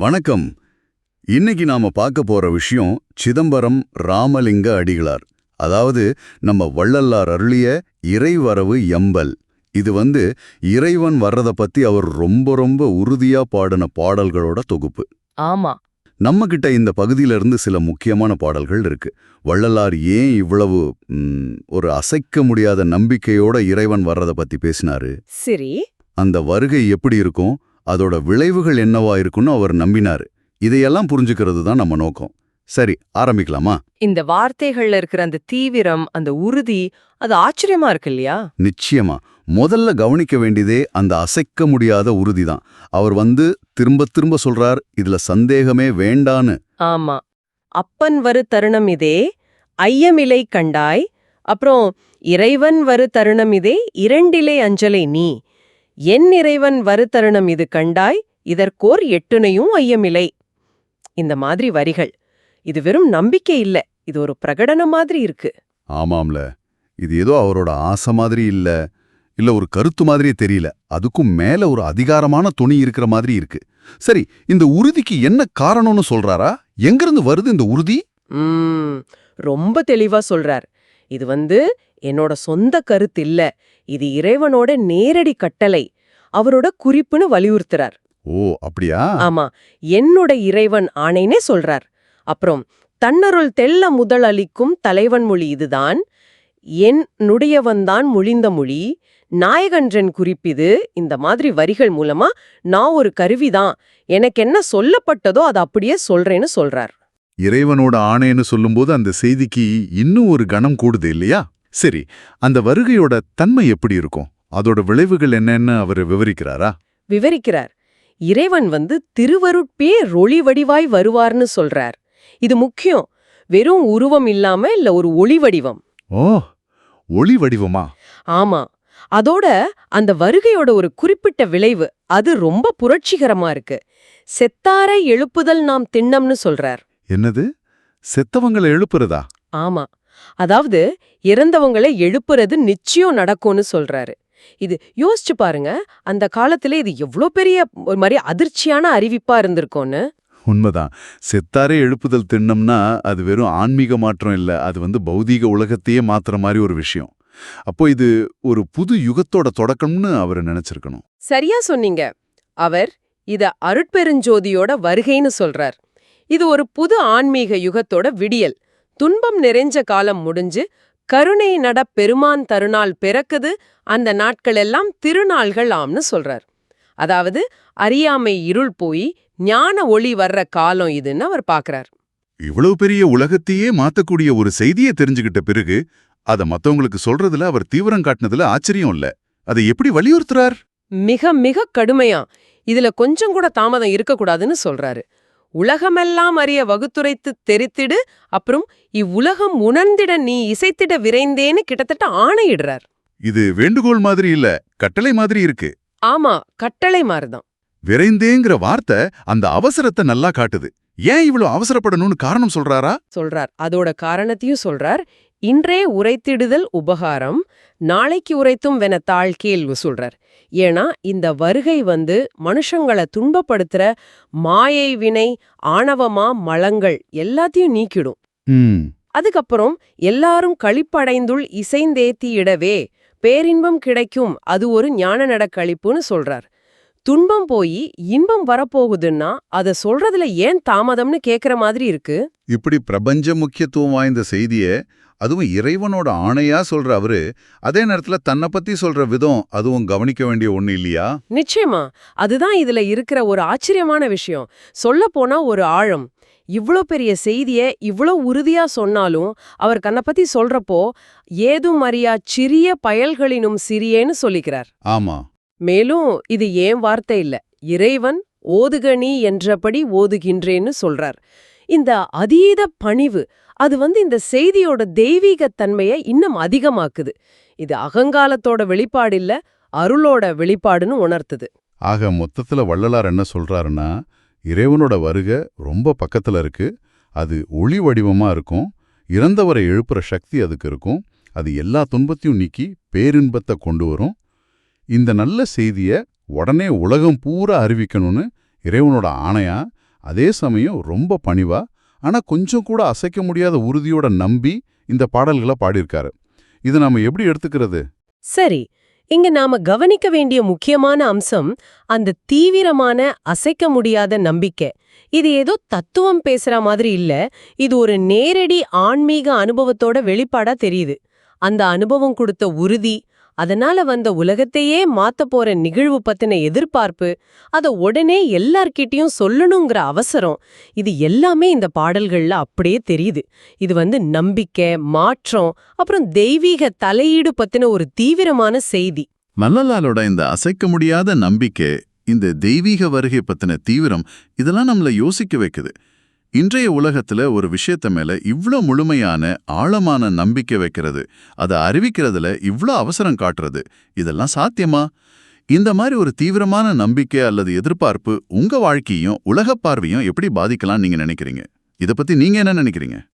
வணக்கம். இன்னைக்கு நாம பார்க்க போற விஷயம் சிதம்பரம் ராமலிங்க அடிகளார். அதாவது நம்ம வள்ளலார் அருளிய இறைவரவு எம்பல். இது வந்து இறைவன் வர்றத பத்தி அவர் ரொம்ப ரொம்ப உறுதியா பாடின பாடல்களோட தொகுப்பு. ஆமா. நம்ம கிட்ட இந்த பகுதியில இருந்து சில முக்கியமான பாடல்கள் இருக்கு. வள்ளலார் ஏன் இவ்வளவு ஒரு அசைக்க முடியாத நம்பிக்கையோட இறைவன் வர்றத பத்தி பேசினாரு? சரி. அந்த வருகை எப்படி இருக்கும்? அதோட விளைவுகள் என்னவா இருக்கும்னு அவர் நம்பினாரு. இதையெல்லாம் புரிஞ்சுக்கிறது தான் நம்ம நோக்கம். சரி ஆரம்பிக்கலாமா? இந்த வார்த்தைகள்ல இருக்கிற அந்த தீவிரம் அந்த உறுதி அது ஆச்சரியமா இருக்கு இல்லையா? நிச்சயமா. முதல்ல கவனிக்க வேண்டியதே அந்த அசைக்க முடியாத உறுதி தான் அவர் வந்து திரும்ப திரும்ப சொல்றார் இதுல சந்தேகமே வேண்டான்னு. ஆமா. அப்பன் வரு தருணம் இதே ஐயமிலை கண்டாய். அப்புறம் இறைவன் வரு தருணம் இதே இரண்டிலே அஞ்சலை நீ. என் இறைவன் வரு தருணம் இது கண்டாய் இதற்கோர் எட்டுனையும் ஐயமிலை இந்த மாதிரி வரிகள். இது வெறும் நம்பிக்கை இல்ல இது ஒரு பிரகடனம் மாதிரி இருக்கு. ஆமாம்ல. இது ஏதோ அவரோட ஆசை மாதிரி இல்ல இல்ல ஒரு கருத்து மாதிரியே தெரியல. அதுக்கும் மேல ஒரு அதிகாரமான துணி இருக்கிற மாதிரி இருக்கு. சரி இந்த உறுதிக்கு என்ன காரணம்னு சொல்றாரா? எங்கிருந்து வருது இந்த உறுதி? ரொம்ப தெளிவா சொல்றார். இது வந்து என்னோட சொந்த கருத்து இல்ல. இது இறைவனோட நேரடி கட்டளை. அவரோட குறிப்புன்னு வலியுறுத்துறார். ஓ அப்படியா? ஆமா. என்னோட இறைவன் ஆணைனே சொல்றார். அப்புறம் தன்னருள் தெள்ள முதல் அளிக்கும் தலைவன் மொழி இதுதான். என் நுடையவன்தான் மொழிந்த மொழி. நாயகன்றன் குறிப்பிது இந்த மாதிரி வரிகள் மூலமா நான் ஒரு கருவிதான் எனக்கு என்ன சொல்லப்பட்டதோ அதை அப்படியே சொல்றேன்னு சொல்றார். இறைவனோட ஆணைன்னு சொல்லும்போது அந்த செய்திக்கு இன்னும் ஒரு கணம் கூடுது இல்லையா? சரி அந்த வருகையோட தன்மை எப்படி இருக்கும்? அதோட விளைவுகள் என்னன்னு அவர் விவரிக்கிறாரா? விவரிக்கிறார். இறைவன் வந்து திருவருட்பே ரொளி வடிவாய் வருவார்னு சொல்றார். இது முக்கியம். வெறும் உருவம் இல்லாம இல்ல ஒரு ஒளி வடிவம். ஓ ஒளி வடிவமா? ஆமா. அதோட அந்த வருகையோட ஒரு குறிப்பிட்ட விளைவு அது ரொம்ப புரட்சிகரமா இருக்கு. செத்தாரை எழுப்புதல் நாம் திண்ணம்னு சொல்றார். என்னது? செத்தவங்களை எழுப்புறதா? ஆமா. அதாவது இறந்தவங்களை எழுப்புறது நிச்சயம் நடக்கும்னு சொல்றாரு. இது யோசிச்சு பாருங்க அந்த காலத்துல இது எவ்ளோ பெரிய ஒரு மாதிரி அதிர்ச்சியான அறிவிப்பா இருந்திருக்கும்னு. உண்மைதான். செத்தாரே எழுப்புதல் திண்ணம்னா அது வெறும் ஆன்மீக மாற்றம் இல்ல அது வந்து பௌதீக உலகத்தையே மாத்துற மாதிரி ஒரு விஷயம். அப்போ இது ஒரு புது யுகத்தோட தொடக்கம்னு அவர் நினைச்சிருக்கணும். சரியா சொன்னீங்க. அவர் இத அருட்பெருஞ்சோதியோட வருகைன்னு சொல்றார். இது ஒரு புது ஆன்மீக யுகத்தோட விடியல். துன்பம் நிறைஞ்ச காலம் முடிஞ்சு கருணை நட பெருமான் தருநாள் பிறக்குது அந்த நாட்கள் எல்லாம் திருநாள்கள் ஆம்னு சொல்றார். அதாவது அறியாமை இருள் போய் ஞான ஒளி வர்ற காலம் இதுன்னு அவர் பார்க்கறார் இவ்வளவு பெரிய உலகத்தையே மாத்தக்கூடிய ஒரு செய்தியை தெரிஞ்சுக்கிட்ட பிறகு அத மத்தவங்களுக்கு சொல்றதுல அவர் தீவிரம் காட்டினதுல ஆச்சரியம் இல்ல. அதை எப்படி வலியுறுத்துறார்? மிக மிக கடுமையா. இதுல கொஞ்சம் கூட தாமதம் இருக்கக்கூடாதுன்னு சொல்றாரு. உலகமெல்லாம் அறிய வகுத்துரைத்து தெரித்திடு அப்புறம் இவ்வுலகம் உணர்ந்திட நீ இசைத்திட விரைந்தேன்னு கிட்டத்தட்ட ஆணையிடுறார். இது வேண்டுகோள் மாதிரி இல்ல கட்டளை மாதிரி இருக்கு. ஆமா கட்டளை மாறுதான் விரைந்தேங்கிற வார்த்தை அந்த அவசரத்தை நல்லா காட்டுது. ஏன் இவ்வளவு அவசரப்படணும்னு காரணம் சொல்றாரா? சொல்றார். அதோட காரணத்தையும் சொல்றார். இன்றே உரைத்திடுதல் உபகாரம் நாளைக்கு உரைத்தும் வென தாழ் கேள்வி சொல்றார். ஏன்னா இந்த வருகை வந்து மனுஷங்களை துன்பப்படுத்துற மாயை வினை ஆணவமா மலங்கள் எல்லாத்தையும் நீக்கிடும். அதுக்கப்புறம் எல்லாரும் களிப்படைந்துள் இசைந்தேத்தியிடவே பேரின்பம் கிடைக்கும் அது ஒரு ஞான நடக்களிப்புன்னு சொல்றார். துன்பம் போய் இன்பம் வரப்போகுதுன்னா அத சொல்றதுல ஏன் தாமதம்னு கேக்குற மாதிரி இருக்கு? இப்படி பிரபஞ்ச முக்கியத்துவம் வாய்ந்த செய்திய அதுவும் இறைவனோட ஆணையா சொல்ற அவரு அதே நேரத்துல தன்னை பத்தி சொல்ற விதம் அதுவும் கவனிக்க வேண்டிய ஒண்ணு இல்லையா? நிச்சயமா. அதுதான் இதுல இருக்கிற ஒரு ஆச்சரியமான விஷயம். சொல்லப் போனா ஒரு ஆழம். இவ்ளோ பெரிய செய்திய இவ்ளோ உறுதியா சொன்னாலும் அவர் கண்ணை பத்தி சொல்றப்போ ஏதும் அறியா சிறிய பயல்களினும் சிறியேன்னு சொல்லிக்கிறார். ஆமா. மேலும் இது ஏன் வார்த்தை இல்ல? இறைவன் ஓதுகணி என்றபடி ஓதுகின்றேன்னு சொல்றார். இந்த அதீத பணிவு அது வந்து இந்த செய்தியோட தெய்வீகத் தன்மையை இன்னும் அதிகமாக்குது. இது அகங்காலத்தோட வெளிப்பாடு இல்ல அருளோட வெளிப்பாடுன்னு உணர்த்துது. ஆக மொத்தத்துல வள்ளலார் என்ன சொல்றாருன்னா இறைவனோட வருகை ரொம்ப பக்கத்துல இருக்கு அது ஒளி வடிவமா இருக்கும் இறந்தவரை எழுப்புற சக்தி அதுக்கு இருக்கும் அது எல்லா துன்பத்தையும் நீக்கி பேரின்பத்தை கொண்டு வரும் இந்த நல்ல செய்திய உடனே உலகம் பூரா அறிவிக்கணும்னு இறைவனோட ஆணையா? அதே சமயம் ரொம்ப பணிவா? ஆனா கொஞ்சம் கூட அசைக்க முடியாத உறுதியோட நம்பி இந்த பாடல்களை பாடியிருக்காரு. இது நாம எப்படி எடுத்துக்கிறது? சரி இங்க நாம கவனிக்க வேண்டிய முக்கியமான அம்சம் அந்த தீவிரமான அசைக்க முடியாத நம்பிக்கை. இது ஏதோ தத்துவம் பேசுற மாதிரி இல்ல இது ஒரு நேரடி ஆன்மீக அனுபவத்தோட வெளிப்பாடா தெரியுது. அந்த அனுபவம் கொடுத்த உறுதி அதனால வந்த உலகத்தையே மாத்த போற நிகழ்வு பத்தின எதிர்பார்ப்பு அத உடனே எல்லார்கிட்டயும் சொல்லணுங்கிற அவசரம் இது எல்லாமே இந்த பாடல்கள்ல அப்படியே தெரியுது. இது வந்து நம்பிக்கை மாற்றம் அப்புறம் தெய்வீக தலையீடு பத்தின ஒரு தீவிரமான செய்தி. மல்லலாலோட இந்த அசைக்க முடியாத நம்பிக்கை இந்த தெய்வீக வருகை பத்தின தீவிரம் இதெல்லாம் நம்மள யோசிக்க வைக்குது. இன்றைய உலகத்துல ஒரு விஷயத்த மேல இவ்ளோ முழுமையான ஆழமான நம்பிக்கை வைக்கிறது. அதை அறிவிக்கிறதுல இவ்ளோ அவசரம் காட்டுறது. இதெல்லாம் சாத்தியமா? இந்த மாதிரி ஒரு தீவிரமான நம்பிக்கை அல்லது எதிர்பார்ப்பு உங்க வாழ்க்கையும் உலகப் பார்வையும் எப்படி பாதிக்கலாம் நீங்க நினைக்கிறீங்க? இத பத்தி நீங்க என்ன நினைக்கிறீங்க?